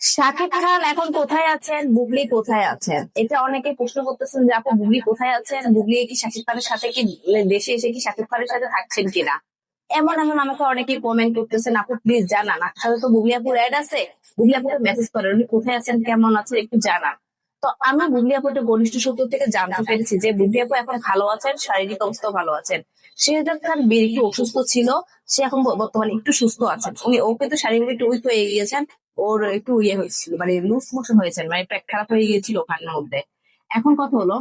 শাকিব খান এখন কোথায় আছেন? বুবলি কোথায় আছেন? এটা অনেকে প্রশ্ন করতেছেন যে আপু বুবলি কোথায় আছেন? বুবলি কি শাকিব খানের সাথে কি দেশে এসে কি শাকিব খানের সাথে থাকছেন কিনা? এমন এমন আমাকে অনেকে কমেন্ট করতেছেন, আপু প্লিজ জানান। আসলে তো বুবলি অ্যাড আছে। বুবলি মেসেজ করেন উনি কোথায় আছেন? কেমন আছেন? একটু জানান। তো আমি বুবলি ঘনিষ্ঠ সূত্র থেকে জানতে পেরেছি যে বুবলি এখন ভালো আছেন, শারীরিক অবস্থা ভালো আছেন। শেহজাদ খান বীর একটু অসুস্থ ছিল, সে এখন বর্তমানে একটু সুস্থ আছেন। উনি, ওকে তো শারীরিক একটু উইক হয়ে গিয়েছেন। ওর একটু ইয়ে হয়েছিল মানে লুজ মোশন হয়েছেন মানে পেট খারাপ হয়ে গিয়েছিল ওখানের মধ্যে। এখন কথা হলো?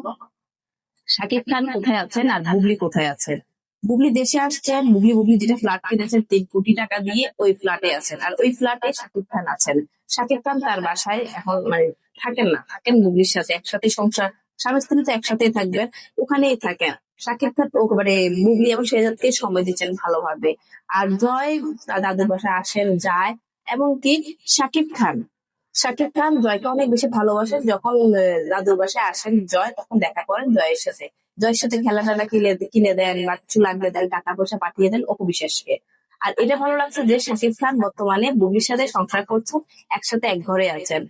শাকিব খান কোথায় আছেন আর বুবলি কোথায় আছেন? বুবলি দেশে আসছেন বুবলি বুবলি যেটা ফ্ল্যাট কিনেছেন তিন কোটি টাকা দিয়ে ওই ফ্ল্যাটে আছেন। আর ওই ফ্ল্যাটে শাকিব খান আছেন। শাকিব খান তার বাসায় এখন মানে থাকেন না থাকেন বুবলির সাথে একসাথে সংসার স্বামী স্ত্রী তো একসাথেই থাকবেন ওখানেই থাকেন। শাকিব খান ও মানে বুবলি এবং শেহজাদকে সময় দিচ্ছেন ভালোভাবে। আর জয় দাদুর বাসায় আসেন যায়। এবং কি? শাকিব খান। শাকিব খান জয়কে অনেক বেশি ভালোবাসেন যখন দাদুর বাসায় আসেন জয়, তখন দেখা করেন জয়ের সাথে জয়ের সাথে খেলা টেলা কিনে কিনে দেন বা কিছু লাগলে দেন টাকা পয়সা পাঠিয়ে দেন অপু বিশ্বাসকে আর এটা ভালো লাগছে যে শাকিব খান বর্তমানে বুবির সাথে সংসার করছেন একসাথে এক ঘরে আছেন।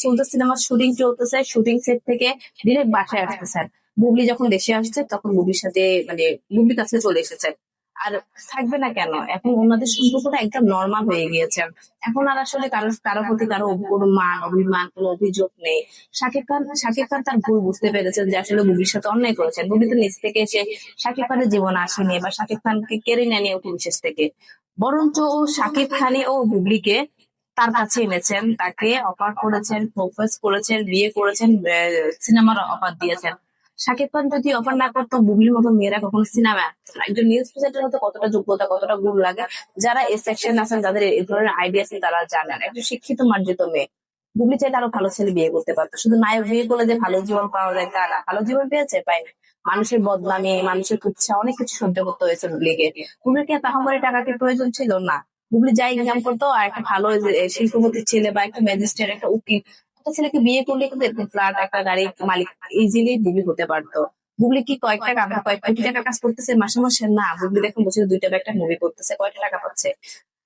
সুলতান সিনেমার শুটিং চলতেছে শুটিং সেট থেকে ডিরেক্ট বাসায় আসতেছেন। বুবলি যখন দেশে আসছে, তখন বুবির সাথে মানে বুবলির কাছে চলে এসেছেন। আর থাকবে না কেন? এখন ওনাদের সম্পর্কটা একদম নর্মাল হয়ে গিয়েছে। এখন আর আসলে কারও কারও প্রতি কারও কোনো মান, অভিমান, কোনো অভিযোগ নেই। শাকিব খান শাকিব খান তার ভুল বুঝতে পেরেছেন যে আসলে বুবির সাথে অন্যায় করেছেন। বুবি তো নিচ থেকে এসে শাকিব খানের জীবন আসেনি বা শাকিব খানকে কেড়ে নেয়নি অপু বিশেষ থেকে। বরঞ্চ ও শাকিব খানে ও বুবলিকে তার কাছে এনেছেন। তাকে অফার করেছেন, প্রপোজ করেছেন, বিয়ে করেছেন সিনেমার অফার দিয়েছেন। শাকিব খান যদি অফার না করতো, বুবলির মতো মেয়েরা কখনো সিনেমা একজন নিউজ প্রেজেন্টার হতে কতটা যোগ্যতা, কতটা গুণ লাগে, যারা এই সেকশন আছেন, যাদের এই ধরনের আইডিয়া আছে তারা জানেন একজন শিক্ষিত মার্জিত মেয়ে, বুবলি চাইলে আরও ভালো ছেলে বিয়ে করতে পারতো। শুধু নায়ক বিয়ে করলে যে ভালো জীবন পাওয়া যায়, তা না। ভালো জীবন পেয়েছে? পাইনি মানুষের বদনামে, মানুষের কুচ্ছা অনেক কিছু সহ্য করতে হয়েছে বুবলিকে। বুবলির কি এত আহামরি টাকাকে প্রয়োজন ছিল? না। বুবলি যাই ইনকাম করতো, আর একটা ভালো শিল্পপতির ছেলে বা একটা ম্যাজিস্ট্রেট একটা উকিল একটা ছেলেকে বিয়ে করলে কিন্তু এরকম ফ্ল্যাট একটা গাড়ির মালিক ইজিলি বিবি হতে পারতো। বুবলি কি কয়েকটা টাকা কয়েক কোটি টাকা কাজ করতেছে? মাসে মাসে না। বুবলি দেখুন বছরে দুইটা একটা মুভি করতেছে। কয়টা টাকা পাচ্ছে?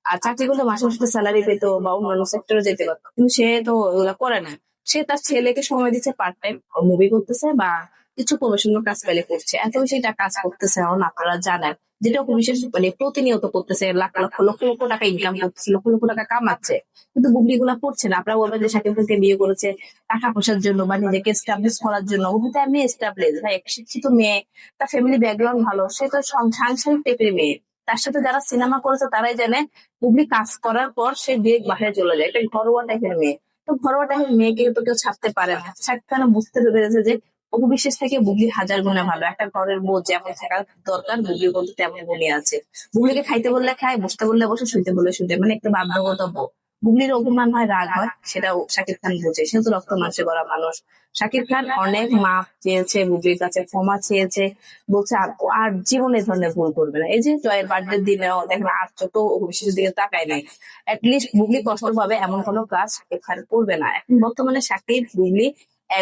আর চাকরি করলে মাসে মাসে স্যালারি পেতো বা অন্যান্য সেক্টরে যেতে পারতো। কিন্তু সে তো ওগুলা করে না। সে তার ছেলেকে সময় দিচ্ছে পার্ট টাইম মুভি করতেছে বা কিছু প্রফেশনাল কাজ পেলে করছে। বেশি এটা কাজ করতেছে এখন আপনারা জানেন। যেটা বিশেষ মানে প্রতিনিয়ত করতেছে, লাখ লক্ষ লক্ষ লক্ষ টাকা ইনকাম করতেছে, লক্ষ লক্ষ টাকা কামাচ্ছে। কিন্তু বুবলি গুলা করছে না। আপনারা বলবেন যে শাকিব খানকে বিয়ে করেছে টাকা পয়সার জন্য বা নিজেকে এস্টাবলিশ করার জন্য। তো এমনি এস্টাবলিশ ভাই এক শিক্ষিত মেয়ে, তার ফ্যামিলি ব্যাকগ্রাউন্ড ভালো, সে তো সাংসারিক টাইপের মেয়ে। তার সাথে যারা সিনেমা করেছে, তারাই জানে বুবলি কাজ করার পর সে বিয়ে বাইরে চলে যায়। একটা ঘরোয়া টাইপের মেয়ে। তো ঘরোয়া টাইপের মেয়েকে তো কেউ ছাড়তে পারে না। শাকিব খান বুঝতে পেরেছে যে অপু থেকে বুবলি হাজার গুণে ভালো। একটা ঘরের বউ যেমন থাকা দরকার বুবলির বলতে তেমন গুণই আছে। বুবলিকে খাইতে বললে খায়, বসতে বললে বসে, শুইতে বললে শুইতে। মানে একটা বাধ্যগত বউ বুবলির অভিমান হয় রাগ হয় সেটা শাকিব খান বুঝে। সে তো রক্ত মাংসে করা মানুষ। শাকিব খান অনেক মাপ চেয়েছে বুবলির কাছে ক্ষমা চেয়েছে। বলছে, আর জীবনে ধরনের ভুল করবে না। এই যে জয়ের বার্থডে দিনেও দেখেন, আর চোখ বিশেষের দিকে তাকায় নাই। লিস্ট বুবলি কষ্ট পাবে এমন কোনো কাজ শাকিব খান করবে না। এখন বর্তমানে শাকিব বুবলি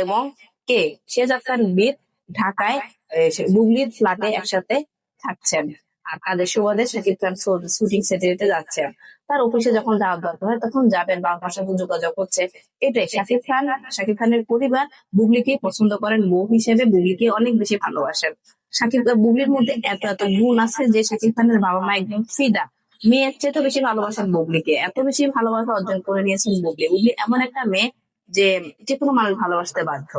এবং কে? শেজাদ খান বীর ঢাকায় সে- বুবলির ফ্ল্যাটে একসাথে থাকছেন। আর কাদের সুবাদে শাকিব খান শুটিং সেটে যাচ্ছেন তার অফিসে যখন যাওয়ার দরকার হয় তখন যাবেন বা আমার সাথে যোগাযোগ করছে এটাই শাকিব খান শাকিব খানের পরিবার বুবলিকে পছন্দ করেন বউ হিসেবে বুবলিকে অনেক বেশি ভালোবাসেন। শাকিব বুবলির মধ্যে এত এত গুণ আছে যে শাকিব খানের বাবা মা একদম ফিদা। মেয়ের চেয়ে তো বেশি ভালোবাসেন বুবলিকে এত বেশি ভালোবাসা অর্জন করে নিয়েছেন বুবলি বুবলি এমন একটা মেয়ে যে যে কোনো মানুষ ভালোবাসতে বাধ্য।